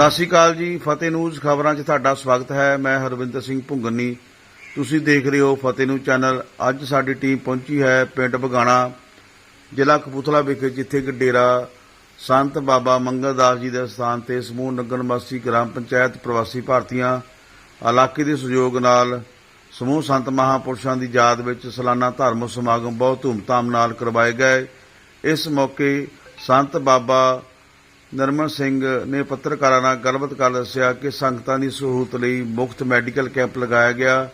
ਸਤਿ ਸ਼੍ਰੀ ਅਕਾਲ ਜੀ, ਫਤਿਹ ਨਿਊਜ਼ ਖਬਰਾਂ 'ਚ ਤੁਹਾਡਾ ਸਵਾਗਤ ਹੈ। ਮੈਂ ਹਰਵਿੰਦਰ ਸਿੰਘ ਭੁੰਗਨੀ। ਤੁਸੀਂ ਦੇਖ ਰਹੇ ਹੋ ਫਤਿਹ ਨਿਊਜ਼ ਚੈਨਲ। ਅੱਜ ਸਾਡੀ ਟੀਮ ਪਹੁੰਚੀ ਹੈ ਪਿੰਡ ਬਗਾਣਾ, ਜ਼ਿਲ੍ਹਾ ਕਪੂਰਥਲਾ ਵਿਖੇ, ਜਿੱਥੇ ਕਿ ਡੇਰਾ ਸੰਤ ਬਾਬਾ ਮੰਗਲਦਾਸ ਜੀ ਦੇ ਸਥਾਨ ਤੇ ਸਮੂਹ ਨਗਰ ਵਾਸੀ ਗ੍ਰਾਮ ਪੰਚਾਇਤ ਪ੍ਰਵਾਸੀ ਭਾਰਤੀਆਂ ਇਲਾਕੇ ਦੇ ਸਹਿਯੋਗ ਨਾਲ ਸਮੂਹ ਸੰਤ ਮਹਾਪੁਰਸ਼ਾਂ ਦੀ ਯਾਦ ਵਿੱਚ ਸਾਲਾਨਾ ਧਾਰਮਿਕ ਸਮਾਗਮ ਬਹੁਤ ਧੂਮਧਾਮ ਨਾਲ ਕਰਵਾਏ ਗਏ। ਇਸ ਮੌਕੇ ਸੰਤ ਬਾਬਾ ਨਰਮਨ ਸਿੰਘ ਨੇ ਪੱਤਰਕਾਰਾਂ ਨਾਲ ਗੱਲਬਾਤ ਕਰ ਦੱਸਿਆ ਕਿ ਸੰਗਤਾਂ ਦੀ ਸਹੂਲਤ ਲਈ ਮੁਫਤ ਮੈਡੀਕਲ ਕੈਂਪ ਲਗਾਇਆ ਗਿਆ,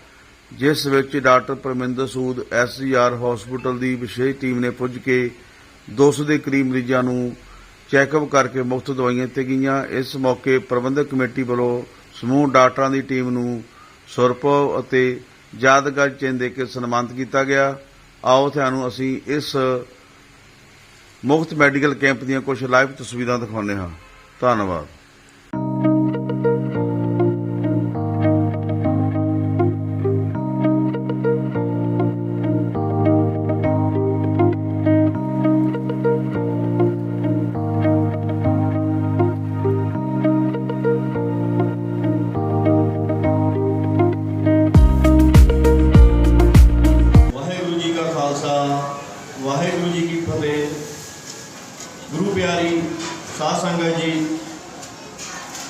ਜਿਸ ਵਿੱਚ doctor Parminder Sood SGR hospital ਦੀ ਵਿਸ਼ੇਸ਼ ਟੀਮ ਨੇ ਪੁੱਜ ਕੇ 200 ਦੇ ਕਰੀਬ ਮਰੀਜ਼ਾਂ ਨੂੰ ਚੈੱਕਅਪ ਕਰਕੇ ਮੁਫਤ ਦਵਾਈਆਂ ਦਿੱਤੀਆਂ ਗਈਆਂ। ਇਸ ਮੌਕੇ ਪ੍ਰਬੰਧਕ ਕਮੇਟੀ ਵੱਲੋਂ ਸਮੂਹ ਡਾਕਟਰਾਂ ਦੀ ਟੀਮ ਨੂੰ ਸੁਰਪੋ ਅਤੇ ਯਾਦਗਾਰ ਚਿੰਨ੍ਹ ਦੇ ਕੇ ਸਨਮਾਨਿਤ ਕੀਤਾ ਗਿਆ। ਆਓ, ਤੁਹਾਨੂੰ ਅਸੀਂ ਇਸ ਮੁਫਤ ਮੈਡੀਕਲ ਕੈਂਪ ਦੀਆਂ ਕੁਝ ਲਾਈਵ ਤਸਵੀਰਾਂ ਦਿਖਾਉਂਦੇ ਹਾਂ। ਧੰਨਵਾਦ। ਪਿਆਰੀ ਸਾਧ ਸੰਗਤ ਜੀ,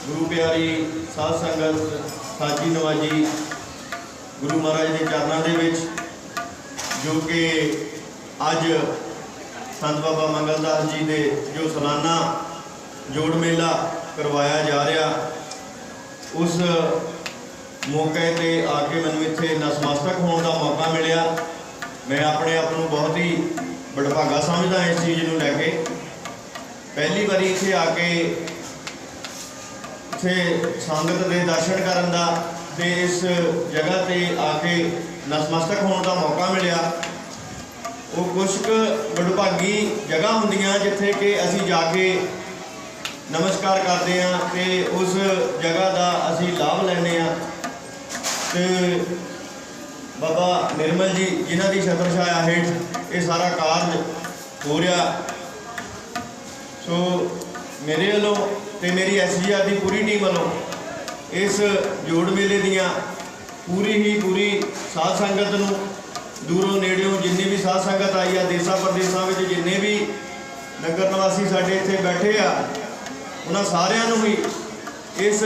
ਗੁਰੂ ਪਿਆਰੀ ਸਾਧ ਸੰਗਤ ਸਾਜੀ ਨਵਾਜੀ, ਗੁਰੂ ਮਹਾਰਾਜ ਦੇ ਚਰਨਾਂ ਦੇ ਵਿੱਚ, ਜੋ ਕਿ ਅੱਜ ਸੰਤ ਬਾਬਾ ਮੰਗਲਦਾਸ ਜੀ ਦੇ ਜੋ ਸਾਲਾਨਾ ਜੋੜ ਮੇਲਾ ਕਰਵਾਇਆ ਜਾ ਰਿਹਾ, ਉਸ ਮੌਕੇ ਤੇ ਆ ਕੇ ਮੈਨੂੰ ਇੱਥੇ ਨਸਮਸਤਕ ਹੋਣ ਦਾ ਮੌਕਾ ਮਿਲਿਆ। ਮੈਂ ਆਪਣੇ ਆਪ ਨੂੰ ਬਹੁਤ ਹੀ ਬੜਭਾਗਾ ਸਮਝਦਾ ਇਸ ਚੀਜ਼ ਨੂੰ ਲੈ ਕੇ। ਪਹਿਲੀ ਵਾਰੀ ਇੱਥੇ ਆ ਕੇ ਇੱਥੇ ਸੰਗਤ ਦੇ ਦਰਸ਼ਨ ਕਰਨ ਦਾ ਤੇ ਇਸ ਜਗ੍ਹਾ ਤੇ ਆ ਕੇ ਨਸਮਸਤਕ ਹੋਣ ਦਾ ਮੌਕਾ ਮਿਲਿਆ। ਉਹ ਕੁਝ ਕੁ ਬੜਭਾਗੀ ਜਗ੍ਹਾ ਹੁੰਦੀਆਂ ਜਿੱਥੇ ਕਿ ਅਸੀਂ ਜਾ ਕੇ ਨਮਸਕਾਰ ਕਰਦੇ ਹਾਂ ਤੇ ਉਸ ਜਗ੍ਹਾ ਦਾ ਅਸੀਂ ਲਾਭ ਲੈਂਦੇ ਹਾਂ। ਤੇ ਬਾਬਾ ਨਿਰਮਲ ਜੀ, ਜਿਨ੍ਹਾਂ ਦੀ ਛਤਰ ਛਾਇਆ ਹੇਠ ਇਹ ਸਾਰਾ ਕਾਰਜ ਹੋ ਰਿਹਾ ਸੋ ਮੇਰੇ ਵੱਲੋਂ ਤੇ ਮੇਰੀ ਐਸਜੀਆਰ ਦੀ ਪੂਰੀ ਟੀਮ ਵੱਲੋਂ ਇਸ ਜੋੜ ਮੇਲੇ ਦੀਆਂ ਪੂਰੀ ਹੀ ਪੂਰੀ ਸਾਧ ਸੰਗਤ ਨੂੰ, ਦੂਰੋਂ ਨੇੜਿਓਂ ਜਿੰਨੀ ਵੀ ਸਾਧ ਸੰਗਤ ਆਈ ਆ ਦੇਸਾਂ ਪ੍ਰਦੇਸਾਂ ਵਿੱਚ, ਜਿੰਨੇ ਵੀ ਨਗਰ ਨਿਵਾਸੀ ਸਾਡੇ ਇੱਥੇ ਬੈਠੇ ਆ, ਉਹਨਾਂ ਸਾਰਿਆਂ ਨੂੰ ਵੀ ਇਸ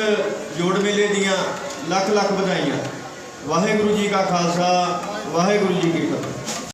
ਜੋੜ ਮੇਲੇ ਦੀਆਂ ਲੱਖ ਲੱਖ ਵਧਾਈਆਂ। ਵਾਹਿਗੁਰੂ ਜੀ ਕਾ ਖਾਲਸਾ, ਵਾਹਿਗੁਰੂ ਜੀ ਕੀ ਫਤਿਹ।